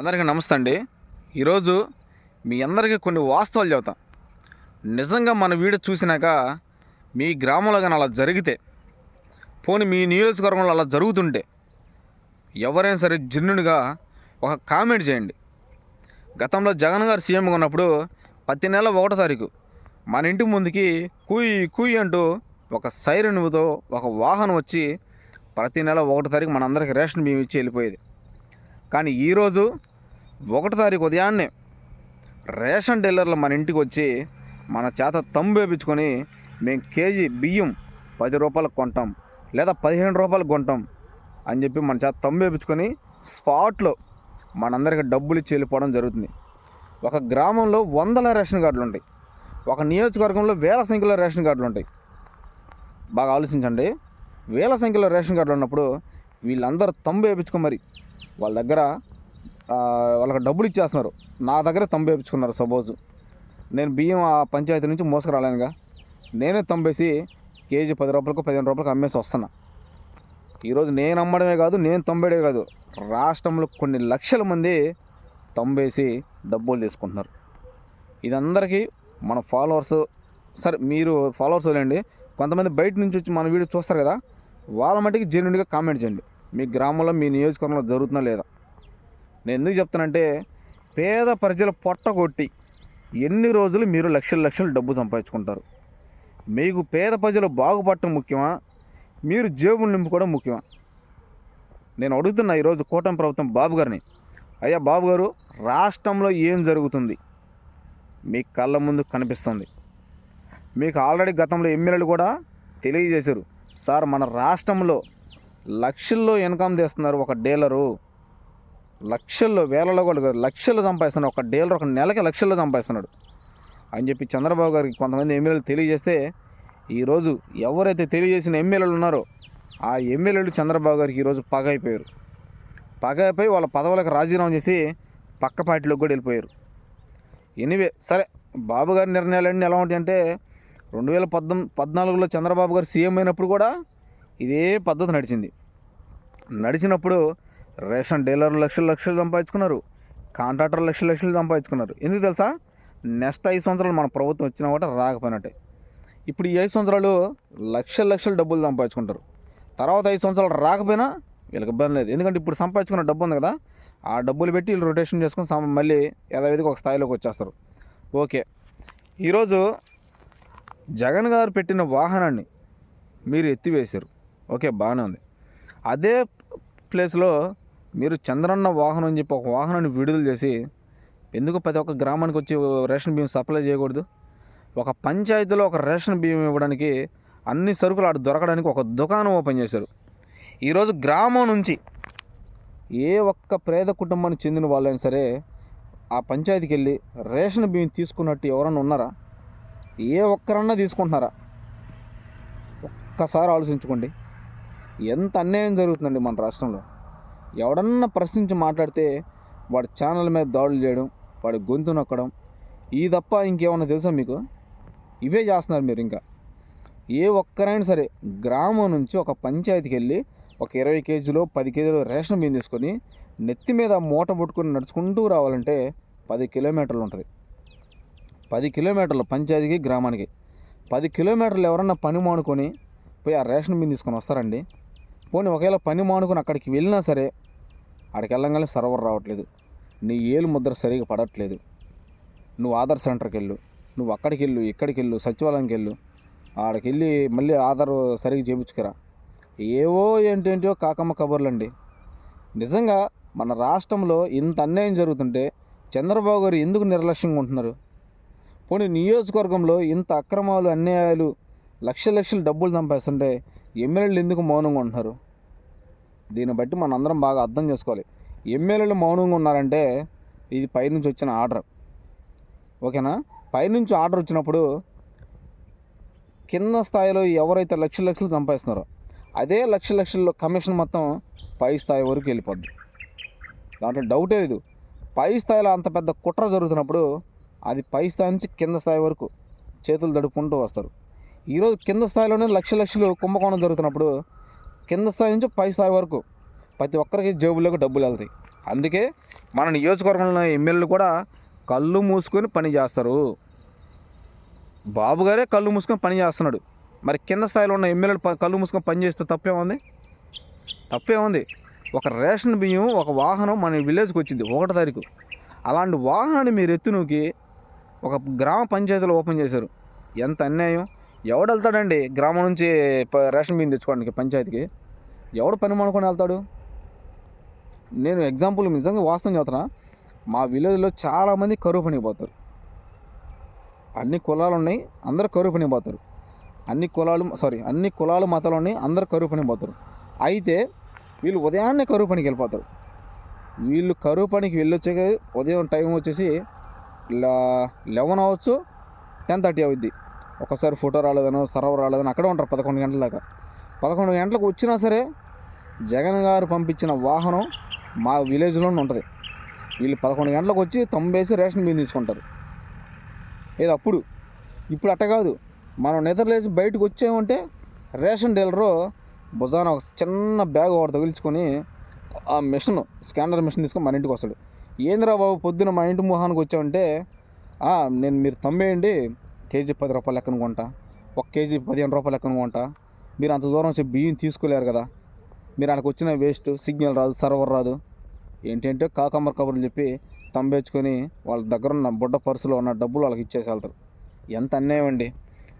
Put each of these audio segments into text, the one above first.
అందరికీ నమస్తే అండి. ఈరోజు మీ అందరికీ కొన్ని వాస్తవాలు చెబుతాం. నిజంగా మన వీడియో చూసినాక మీ గ్రామంలో కానీ అలా జరిగితే పోనీ మీ నియోజకవర్గంలో అలా జరుగుతుంటే ఎవరైనా సరే జిన్నుడిగా ఒక కామెంట్ చేయండి. గతంలో జగన్ గారు సీఎంగా ఉన్నప్పుడు ప్రతి నెల ఒకటో తారీఖు మన ఇంటి ముందుకి కుయ్ కుయ్ అంటూ ఒక సైరన్తో ఒక వాహనం వచ్చి ప్రతి నెల ఒకటో తారీఖు మనందరికీ రేషన్ బియ్యం ఇచ్చి వెళ్ళిపోయేది. కానీ ఈరోజు ఒకటి తారీఖు ఉదయాన్నే రేషన్ డీలర్లు మన ఇంటికి వచ్చి మన చేత తమ్ము వేపించుకొని మేము కేజీ బియ్యం పది రూపాయలకు కొంటాం లేదా పదిహేను రూపాయలకు కొంటాం అని చెప్పి మన చేత తమ్ము వేపించుకొని స్పాట్లో మనందరికీ డబ్బులు ఇచ్చి వెళ్ళిపోవడం జరుగుతుంది. ఒక గ్రామంలో వందల రేషన్ కార్డులు ఉంటాయి. ఒక నియోజకవర్గంలో వేల సంఖ్యలో రేషన్ కార్డులు ఉంటాయి. బాగా ఆలోచించండి. వేల సంఖ్యలో రేషన్ కార్డులు ఉన్నప్పుడు వీళ్ళందరూ తంబు వేయించుకొని మరి. వాళ్ళ దగ్గర వాళ్ళకి డబ్బులు ఇచ్చేస్తున్నారు. నా దగ్గర తంబు వేయించుకున్నారు సపోజ్. నేను బియ్యం ఆ పంచాయతీ నుంచి మోసుకురాలేనుగా. నేనే తంబేసి కేజీ పది రూపాయలకు పదిహేను రూపాయలకు అమ్మేసి వస్తున్నా. ఈరోజు నేను అమ్మడమే కాదు నేను తంబేడే కాదు. రాష్ట్రంలో కొన్ని లక్షల మంది తంబేసి డబ్బులు తీసుకుంటున్నారు. ఇదందరికీ మన ఫాలోవర్స్ సరే మీరు ఫాలోవర్స్ లేండి కొంతమంది బయట నుంచి వచ్చి మన వీడియో చూస్తారు కదా వాళ్ళ మట్టికి జెన్యున్గా కామెంట్ చేయండి. మీ గ్రామంలో మీ నియోజకవర్గంలో జరుగుతుందా లేదా? నేను ఎందుకు చెప్తానంటే పేద ప్రజల పొట్ట కొట్టి ఎన్ని రోజులు మీరు లక్షల లక్షలు డబ్బు సంపాదించుకుంటారు. మీకు పేద ప్రజలు బాగుపడటం ముఖ్యమా? మీరు జేబులు నింపుకోవడం ముఖ్యమా? నేను అడుగుతున్నా ఈరోజు కూటమి ప్రభుత్వం బాబు గారిని. అయ్యా బాబు గారు రాష్ట్రంలో ఏం జరుగుతుంది? మీ కళ్ళ ముందు కనిపిస్తుంది. మీకు ఆల్రెడీ గతంలో ఎమ్మెల్యేలు కూడా తెలియజేశారు. సార్ మన రాష్ట్రంలో లక్షల్లో ఇన్కమ్ చేస్తున్నారు ఒక డీలరు. లక్షల్లో వేలలో కూడా కాదు, లక్షలు సంపాదిస్తున్నాడు. ఒక డీలర్ ఒక నెలకి లక్షల్లో సంపాదిస్తున్నాడు. అని చెప్పి చంద్రబాబు గారికి కొంతమంది ఎమ్మెల్యేలు తెలియజేస్తే ఈరోజు ఎవరైతే తెలియజేసిన ఎమ్మెల్యేలు ఉన్నారో ఆ ఎమ్మెల్యేలు చంద్రబాబు గారికి ఈరోజు పగ అయిపోయారు. పగ అయిపోయి వాళ్ళ పదవులకు రాజీనామా చేసి పక్క పార్టీలోకి కూడా వెళ్ళిపోయారు. ఎనివే సరే బాబు గారి నిర్ణయాలన్నీ ఎలా ఉంటాయంటే రెండు వేల పద్దెం పద్నాలుగులో చంద్రబాబు గారు సీఎం అయినప్పుడు కూడా ఇదే పద్ధతి నడిచింది. నడిచినప్పుడు రేషన్ డీలర్లు లక్షలు లక్షలు సంపాదించుకున్నారు. కాంట్రాక్టర్లు లక్షలు లక్షలు సంపాదించుకున్నారు. ఎందుకు తెలుసా? నెక్స్ట్ ఐదు సంవత్సరాలు మన ప్రభుత్వం వచ్చినా కూడా రాకపోయినట్టే. ఇప్పుడు ఈ ఐదు సంవత్సరాలు లక్షల లక్షలు డబ్బులు సంపాదించుకుంటారు. తర్వాత ఐదు సంవత్సరాలు రాకపోయినా వీళ్ళకి ఇబ్బంది లేదు. ఎందుకంటే ఇప్పుడు సంపాదించుకున్న డబ్బు ఉంది కదా ఆ డబ్బులు పెట్టి వీళ్ళు రొటేషన్ చేసుకుని మళ్ళీ యథావిధిగా ఒక స్థాయిలోకి వచ్చేస్తారు. ఓకే. ఈరోజు జగన్ గారు పెట్టిన వాహనాన్ని మీరు ఎత్తివేశారు. ఓకే బాగానే ఉంది. అదే ప్లేస్లో మీరు చంద్రన్న వాహనం అని చెప్పి ఒక వాహనాన్ని విడుదల చేసి ఎందుకు ప్రతి ఒక్క గ్రామానికి వచ్చి రేషన్ బియ్యం సప్లై చేయకూడదు? ఒక పంచాయతీలో ఒక రేషన్ బియ్యం ఇవ్వడానికి అన్ని సరుకులు ఆడ దొరకడానికి ఒక దుకాణం ఓపెన్ చేశారు. ఈరోజు గ్రామం నుంచి ఏ ఒక్క పేద కుటుంబానికి చెందిన వాళ్ళైనా సరే ఆ పంచాయతీకి వెళ్ళి రేషన్ బియ్యం తీసుకున్నట్టు ఎవరన్నా ఉన్నారా? ఏ ఒక్కరన్నా తీసుకుంటున్నారా? ఒక్కసారి ఆలోచించుకోండి. ఎంత అన్యాయం జరుగుతుందండి మన రాష్ట్రంలో? ఎవడన్నా ప్రశ్నించి మాట్లాడితే వాడి ఛానల్ మీద దాడులు చేయడం వాడి గొంతు నొక్కడం ఈ తప్ప ఇంకేమన్నా తెలుసా మీకు? ఇవే చేస్తున్నారు మీరు ఇంకా. ఏ ఒక్కరైనా సరే గ్రామం నుంచి ఒక పంచాయతీకి వెళ్ళి ఒక ఇరవై కేజీలో పది కేజీలు రేషన్ బియ్యం తీసుకొని నెత్తి మీద మూట పుట్టుకొని నడుచుకుంటూ రావాలంటే పది కిలోమీటర్లు ఉంటుంది. పది కిలోమీటర్లు పంచాయతీకి గ్రామానికి. పది కిలోమీటర్లు ఎవరన్నా పని మానుకొని పోయి ఆ రేషన్ బియ్యం తీసుకొని వస్తారండి. పోనీ ఒకవేళ పని మానుకొని అక్కడికి వెళ్ళినా సరే అక్కడికి వెళ్ళంగానే సర్వర్ రావట్లేదు. నీ ఏలు ముద్ర సరిగా పడట్లేదు. నువ్వు ఆధార్ సెంటర్కి వెళ్ళు. నువ్వు అక్కడికి వెళ్ళు ఇక్కడికి వెళ్ళు సచివాలయంకి వెళ్ళు. ఆడికి వెళ్ళి మళ్ళీ ఆధార్ సరిగ్గా చేయించుకురా. ఏవో ఏంటేంటో కాకమ్మ కబుర్లండి. నిజంగా మన రాష్ట్రంలో ఇంత అన్యాయం జరుగుతుంటే చంద్రబాబు గారు ఎందుకు నిర్లక్ష్యంగా ఉంటున్నారు? పోనీ నియోజకవర్గంలో ఇంత అక్రమాలు అన్యాయాలు లక్ష లక్షలు డబ్బులు సంపాదిస్తుంటే ఎమ్మెల్యేలు ఎందుకు మౌనంగా ఉంటున్నారు? దీన్ని బట్టి మనం అందరం బాగా అర్థం చేసుకోవాలి. ఎమ్మెల్యేలు మౌనంగా ఉన్నారంటే ఇది పైనుంచి వచ్చిన ఆర్డర్. ఓకేనా? పైనుంచి ఆర్డర్ వచ్చినప్పుడు కింద స్థాయిలో ఎవరైతే లక్షల లక్షలు సంపాదిస్తున్నారో అదే లక్ష లక్షల్లో కమిషన్ మొత్తం పై స్థాయి వరకు వెళ్ళిపోద్ది. దాంట్లో డౌటే లేదు. పై స్థాయిలో అంత పెద్ద కుట్ర జరుగుతున్నప్పుడు అది పై స్థాయి నుంచి కింద స్థాయి వరకు చేతులు దడుపుకుంటూ వస్తారు. ఈరోజు కింద స్థాయిలోనే లక్ష లక్షలు కుంభకోణం జరుగుతున్నప్పుడు కింద స్థాయి నుంచి పై స్థాయి వరకు ప్రతి ఒక్కరికి జేబులోకి డబ్బులు వెళ్తాయి. అందుకే మన నియోజకవర్గంలో ఎమ్మెల్యేలు కూడా కళ్ళు మూసుకొని పని చేస్తారు. బాబు గారే కళ్ళు మూసుకొని పని చేస్తున్నాడు. మరి కింద స్థాయిలో ఉన్న ఎమ్మెల్యేలు కళ్ళు మూసుకొని పని చేస్తే తప్పేముంది తప్పేముంది ఒక రేషన్ బియ్యం ఒక వాహనం మన విలేజ్కి వచ్చింది ఒకటో తారీఖు. అలాంటి వాహనాన్ని మీరు ఎత్తునుకి ఒక గ్రామ పంచాయతీలో ఓపెన్ చేశారు. ఎంత అన్యాయం? ఎవడు వెళ్తాడండి గ్రామం నుంచి రేషన్ బియ్యం తెచ్చుకోవడానికి పంచాయతీకి. ఎవడు పని మానుకొని వెళ్తాడు? నేను ఎగ్జాంపుల్ నిజంగా వాస్తవం చెప్తున్నా. మా విలేజ్లో చాలామంది కరువు పనిపోతారు అన్ని కులాలు ఉన్నాయి అందరు కరువు పనిపోతారు అన్ని కులాలు సారీ అన్ని కులాలు మతాలు ఉన్నాయి అందరు కరువు పనిపోతారు అయితే వీళ్ళు ఉదయాన్నే కరువు పనికి వెళ్ళిపోతారు. వీళ్ళు కరువు పనికి వెళ్ళొచ్చే ఉదయం టైం వచ్చేసి లెవెన్ అవ్వచ్చు టెన్ థర్టీ అవుద్ది. ఒకసారి ఫోటో రాలేదనో సర్వర్ రాలేదని అక్కడే ఉంటారు పదకొండు గంటల దాకా. పదకొండు గంటలకు వచ్చినా సరే జగన్ గారు పంపించిన వాహనం మా విలేజ్లోనే ఉంటుంది. వీళ్ళు పదకొండు గంటలకు వచ్చి తొంభేసి రేషన్ బియ్యం తీసుకుంటారు. ఏది అప్పుడు. ఇప్పుడు అట్ట కాదు. మనం నిద్రలేసి బయటకు వచ్చామంటే రేషన్ డీలరు భుజాన ఒక చిన్న బ్యాగ్ ఒకటి తగిలించుకొని ఆ మిషన్ స్కానర్ మిషన్ తీసుకొని మన ఇంటికి వస్తాడు. ఏంద్రా బాబు పొద్దున మా ఇంటి మొహానికి వచ్చామంటే నేను మీరు తమ్మేయండి కేజీ పది రూపాయలు లెక్కన కొంటా ఒక కేజీ పదిహేను రూపాయలు లెక్కన కొంటా. మీరు అంత దూరం వచ్చి బియ్యం తీసుకోలేరు కదా. మీరు అక్కడికి వచ్చిన వేస్ట్ సిగ్నల్ రాదు సర్వర్ రాదు. ఏంటంటే కాకమ్మర్ కబుర్లు చెప్పి తంబేచుకొని వాళ్ళ దగ్గర ఉన్న బుడ్డ పర్సులో ఉన్న డబ్బులు వాళ్ళకి ఇచ్చేసి వెళ్తారు. ఎంత అన్యాయం అండి.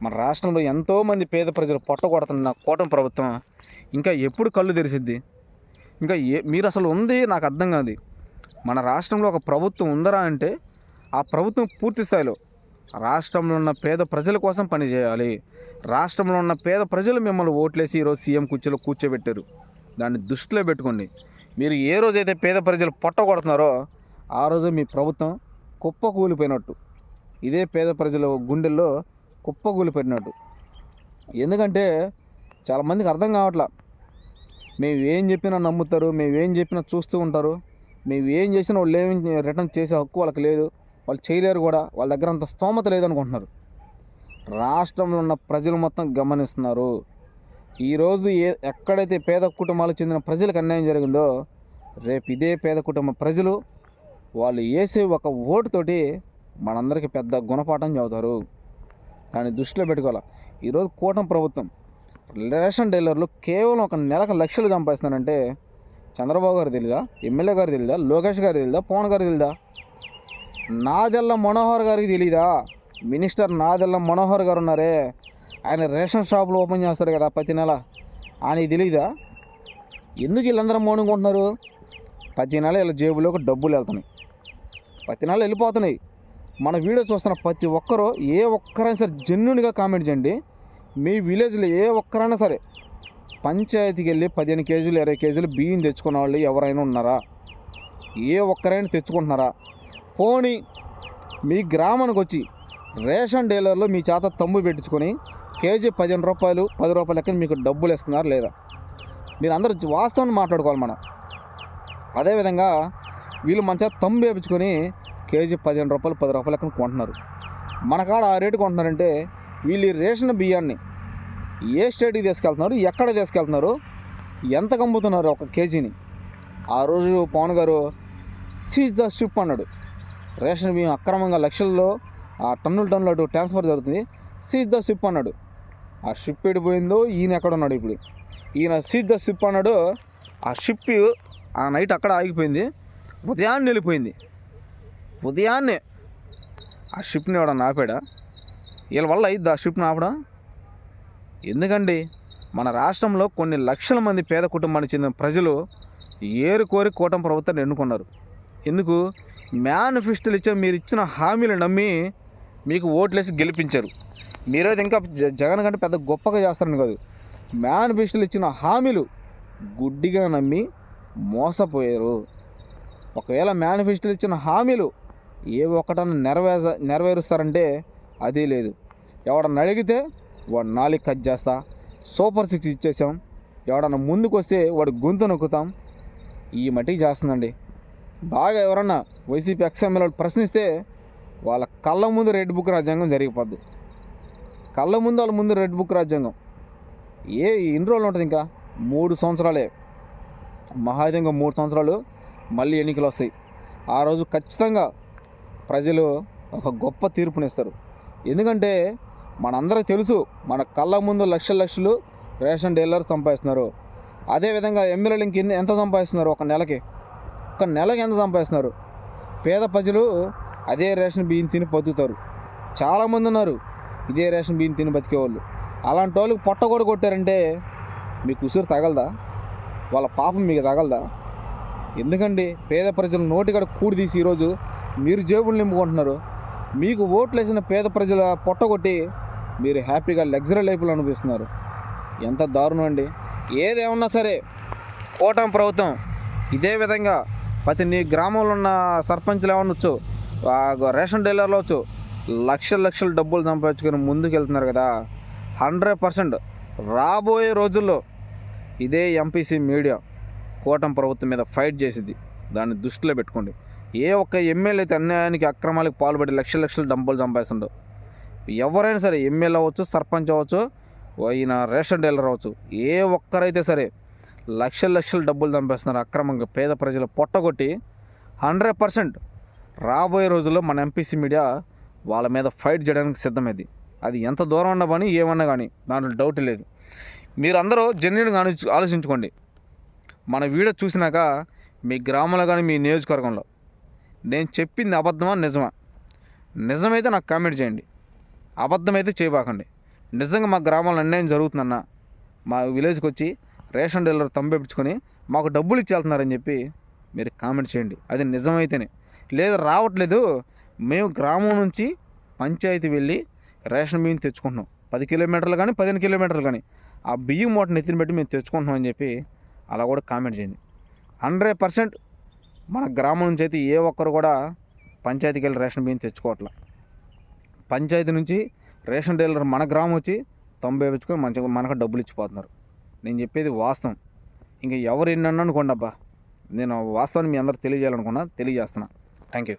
మన రాష్ట్రంలో ఎంతోమంది పేద ప్రజలు పొట్ట కొడుతున్న కూటమి ప్రభుత్వం ఇంకా ఎప్పుడు కళ్ళు తెరిసిద్ది ఇంకా ఏ మీరు అసలు ఉంది నాకు అర్థం కాదు. మన రాష్ట్రంలో ఒక ప్రభుత్వం ఉందరా అంటే ఆ ప్రభుత్వం పూర్తి స్థాయిలో రాష్ట్రంలో ఉన్న పేద ప్రజల కోసం పనిచేయాలి రాష్ట్రంలో ఉన్న పేద ప్రజలు మిమ్మల్ని ఓట్లేసి ఈరోజు సీఎం కుర్చీలో కూర్చోబెట్టారు. దాన్ని దృష్టిలో పెట్టుకోండి. మీరు ఏ రోజైతే పేద ప్రజలు పొట్ట కొడుతున్నారో ఆ రోజు మీ ప్రభుత్వం కుప్ప కూలిపోయినట్టు. ఇదే పేద ప్రజల గుండెల్లో కుప్ప కూలిపోయినట్టు. ఎందుకంటే చాలామందికి అర్థం కావట్లా. మేము ఏం చెప్పినా నమ్ముతారు మేము ఏం చెప్పినా చూస్తూ ఉంటారు. మేము ఏం చేసినా వాళ్ళు ఏమి రిటర్న్ చేసే హక్కు వాళ్ళకి లేదు. వాళ్ళు చేయలేరు కూడా వాళ్ళ దగ్గర అంత స్తోమత లేదనుకుంటున్నారు. రాష్ట్రంలో ఉన్న ప్రజలు మొత్తం గమనిస్తున్నారు. ఈరోజు ఏ ఎక్కడైతే పేద కుటుంబాలకు చెందిన ప్రజలకు అన్యాయం జరిగిందో రేపు ఇదే పేద కుటుంబ ప్రజలు వాళ్ళు వేసే ఒక ఓటుతోటి మనందరికీ పెద్ద గుణపాఠం చదువుతారు. దాన్ని దృష్టిలో పెట్టుకోవాలి? ఈరోజు కూటమి ప్రభుత్వం రేషన్ డీలర్లు కేవలం ఒక నెలకు లక్షలు సంపాదిస్తున్నారంటే చంద్రబాబు గారు తెలియదా ఎమ్మెల్యే గారు తెలియదా లోకేష్ గారు తెలియదా పవన్ గారు తెలియదా నాదెల్ల మనోహర్ గారికి తెలీదా? మినిస్టర్ నాదెల్ల మనోహర్ గారు ఉన్నారే. ఆయన రేషన్ షాపులు ఓపెన్ చేస్తారు కదా ప్రతి నెల. ఆయనకి తెలీదా? ఎందుకు వీళ్ళందరూ మౌనుకుంటున్నారు ప్రతి నెల వీళ్ళ జేబులోకి డబ్బులు వెళ్తున్నాయి. ప్రతి నెల వెళ్ళిపోతున్నాయి. మన వీడియో చూస్తున్న ప్రతి ఒక్కరూ ఏ ఒక్కరైనా సరే జెన్యున్గా కామెంట్ చేయండి. మీ విలేజ్లో ఏ ఒక్కరైనా సరే పంచాయతీకి వెళ్ళి పదిహేను కేజీలు ఇరవై కేజీలు బియ్యం తెచ్చుకున్న వాళ్ళు ఎవరైనా ఉన్నారా? ఏ ఒక్కరైనా తెచ్చుకుంటున్నారా? పోనీ మీ గ్రామానికి వచ్చి రేషన్ డీలర్లో మీ చేత తమ్ము పెట్టించుకొని కేజీ పదిహేను రూపాయలు పది రూపాయల లెక్కన మీకు డబ్బులు ఇస్తున్నారు లేదా? మీరు అందరూ వాస్తవాన్ని మాట్లాడుకోవాలి మనం. అదేవిధంగా వీళ్ళు మంచిగా తమ్ము వేపించుకొని కేజీ పదిహేను రూపాయలు పది రూపాయల లెక్కన కొంటున్నారు. మన కాడ ఆ రేటు కొంటున్నారంటే వీళ్ళు ఈ రేషన్ బియ్యాన్ని ఏ స్టేట్కి తీసుకెళ్తున్నారు ఎక్కడ తీసుకెళ్తున్నారు ఎంత కమ్ముతున్నారు ఒక కేజీని? ఆ రోజు పవన్ గారు సీజ్ ద షిప్ అన్నాడు. రేషన్ బియ్యం అక్రమంగా లక్షల్లో ఆ టన్నుల టన్నులు అటు ట్రాన్స్ఫర్ జరుగుతుంది. సీజ్ ద షిప్ అన్నాడు. ఆ షిప్ ఎడిపోయిందో ఈయన ఎక్కడ ఉన్నాడు ఇప్పుడు? ఈయన సీజ్ ద షిప్ అన్నాడు. ఆ షిప్ ఆ నైట్ అక్కడ ఆగిపోయింది. ఉదయాన్నే వెళ్ళిపోయింది. ఉదయాన్నే ఆ షిప్ని ఎవడన్నా ఆపాడా? వీళ్ళ వల్ల అయింది ఆ షిప్ని ఆపడం? ఎందుకండి? మన రాష్ట్రంలో కొన్ని లక్షల మంది పేద కుటుంబానికి చెందిన ప్రజలు ఏరు కోరి కూటమి ప్రభుత్వాన్ని ఎన్నుకున్నారు. ఎందుకు? మేనిఫెస్టోలు ఇచ్చే మీరు ఇచ్చిన హామీలు నమ్మి మీకు ఓట్లేసి గెలిపించారు. మీరైతే ఇంకా జ- జగన్ కంటే పెద్ద గొప్పగా చేస్తారని కాదు. మేనిఫెస్టోలు ఇచ్చిన హామీలు గుడ్డిగా నమ్మి మోసపోయారు. ఒకవేళ మేనిఫెస్టోలు ఇచ్చిన హామీలు ఏ ఒక్కటన్నా నెరవేర్చ నెరవేరుస్తారంటే అదీ లేదు. ఎవడన్నా అడిగితే వాడు నాలుగు కట్ చేస్తా సూపర్ సిక్స్ ఇచ్చేసాం. ఎవడన్నా ముందుకు వస్తే వాడు గొంతు నొక్కుతాం. ఈ మట్టికి చేస్తుందండి. బాగా ఎవరన్నా వైసీపీ ఎక్స్ఎంఎల్ ప్రశ్నిస్తే వాళ్ళ కళ్ళ ముందు రెడ్ బుక్ రాజ్యాంగం జరిగిపోద్ది. కళ్ళ ముందు వాళ్ళ ముందు రెడ్ బుక్ రాజ్యాంగం. ఏ ఎన్ని రోజులు ఉంటుంది ఇంకా? మూడు సంవత్సరాలే. మహాయుధంగా మూడు సంవత్సరాలు మళ్ళీ ఎన్నికలు వస్తాయి. ఆ రోజు ఖచ్చితంగా ప్రజలు ఒక గొప్ప తీర్పునిస్తారు ఎందుకంటే మనందరికి తెలుసు మన కళ్ళ ముందు లక్షల లక్షలు రేషన్ డీలర్ సంపాదిస్తున్నారు. అదేవిధంగా ఎమ్మెల్యేలు ఇంక ఎంత సంపాదిస్తున్నారు ఒక నెలకి? ఒక నెలకి ఎంత సంపాదిస్తున్నారు? పేద ప్రజలు అదే రేషన్ బియ్యం తిని బతుకుతారు. చాలామంది ఉన్నారు ఇదే రేషన్ బియ్యం తిని బతికేవాళ్ళు. అలాంటి వాళ్ళకి పొట్ట కూడా కొట్టారంటే మీకు ఉసురు తగలదా? వాళ్ళ పాపం మీకు తగలదా? ఎందుకండి పేద ప్రజలు నోటికడ కూడి తీసి ఈరోజు మీరు జేబులు నింపుకుంటున్నారు. మీకు ఓట్లు వేసిన పేద ప్రజల పొట్ట కొట్టి మీరు హ్యాపీగా లగ్జరీ లైఫ్లో అనిపిస్తున్నారు. ఎంత దారుణం అండి. ఏదేమన్నా సరే కోటం ప్రభుత్వం ఇదే విధంగా ప్రతి నీ గ్రామంలో ఉన్న సర్పంచ్లు ఏమనొచ్చు రేషన్ డీలర్లు వచ్చు లక్షల లక్షల డబ్బులు సంపాదించుకొని ముందుకు వెళ్తున్నారు కదా. హండ్రెడ్ పర్సెంట్ రాబోయే రోజుల్లో ఇదే ఎంపీసీ మీడియా కూటమి ప్రభుత్వం మీద ఫైట్ చేసింది దాన్ని దృష్టిలో పెట్టుకోండి. ఏ ఒక్క ఎమ్మెల్యే అయితే అన్యాయానికి అక్రమాలకు పాల్పడి లక్షల లక్షల డబ్బులు సంపాదిస్తుండో ఎవరైనా సరే ఎమ్మెల్యే అవ్వచ్చు సర్పంచ్ అవ్వచ్చు ఈయన రేషన్ డీలర్ అవ్వచ్చు ఏ ఒక్కరైతే సరే లక్షల లక్షల డబ్బులు సంపాదిస్తున్నారు అక్రమంగా పేద ప్రజలు పొట్టగొట్టి హండ్రెడ్ పర్సెంట్ రాబోయే రోజుల్లో మన ఎంపీసీ మీడియా వాళ్ళ మీద ఫైట్ చేయడానికి సిద్ధమైంది. అది ఎంత దూరం ఉన్నా కానీ ఏమన్నా కానీ దాంట్లో డౌట్ లేదు. మీరందరూ జెన్యున్గా ఆలోచించుకోండి. మన వీడియో చూసినాక మీ గ్రామంలో కానీ మీ నియోజకవర్గంలో నేను చెప్పింది అబద్ధమా నిజమా? నిజమైతే నాకు కామెంట్ చేయండి. అబద్ధమైతే చేయబాకండి నిజంగా మా గ్రామంలో అన్యాయం జరుగుతుందన్న మా విలేజ్కి వచ్చి రేషన్ డీలర్ తంబెప్పించుకొని మాకు డబ్బులు ఇచ్చేస్తున్నారని చెప్పి మీరు కామెంట్ చేయండి. అది నిజమైతేనే. లేదు రావట్లేదు. మేము గ్రామం నుంచి పంచాయతీ వెళ్ళి రేషన్ బియ్యం తెచ్చుకుంటున్నాం. పది కిలోమీటర్లు కానీ పదిహేను కిలోమీటర్లు కానీ. ఆ బియ్యం మూటను ఎత్తిన పెట్టి మేము తెచ్చుకుంటున్నాం అని చెప్పి అలా కూడా కామెంట్ చేయండి. హండ్రెడ్ పర్సెంట్ మన గ్రామం నుంచి అయితే ఏ ఒక్కరు కూడా పంచాయతీకి వెళ్ళి రేషన్ బియ్యం తెచ్చుకోవట్లా. పంచాయతీ నుంచి రేషన్ డీలర్ మన గ్రామం వచ్చి తొంభై వేపించుకొని మంచిగా మనకు డబ్బులు ఇచ్చిపోతున్నారు. నేను చెప్పేది వాస్తవం. ఇంకా ఎవరు ఎన్ని అనుకోండి అబ్బా. నేను వాస్తవాన్ని మీ అందరికి తెలియజేయాలనుకున్నా తెలియజేస్తున్నా. Thank you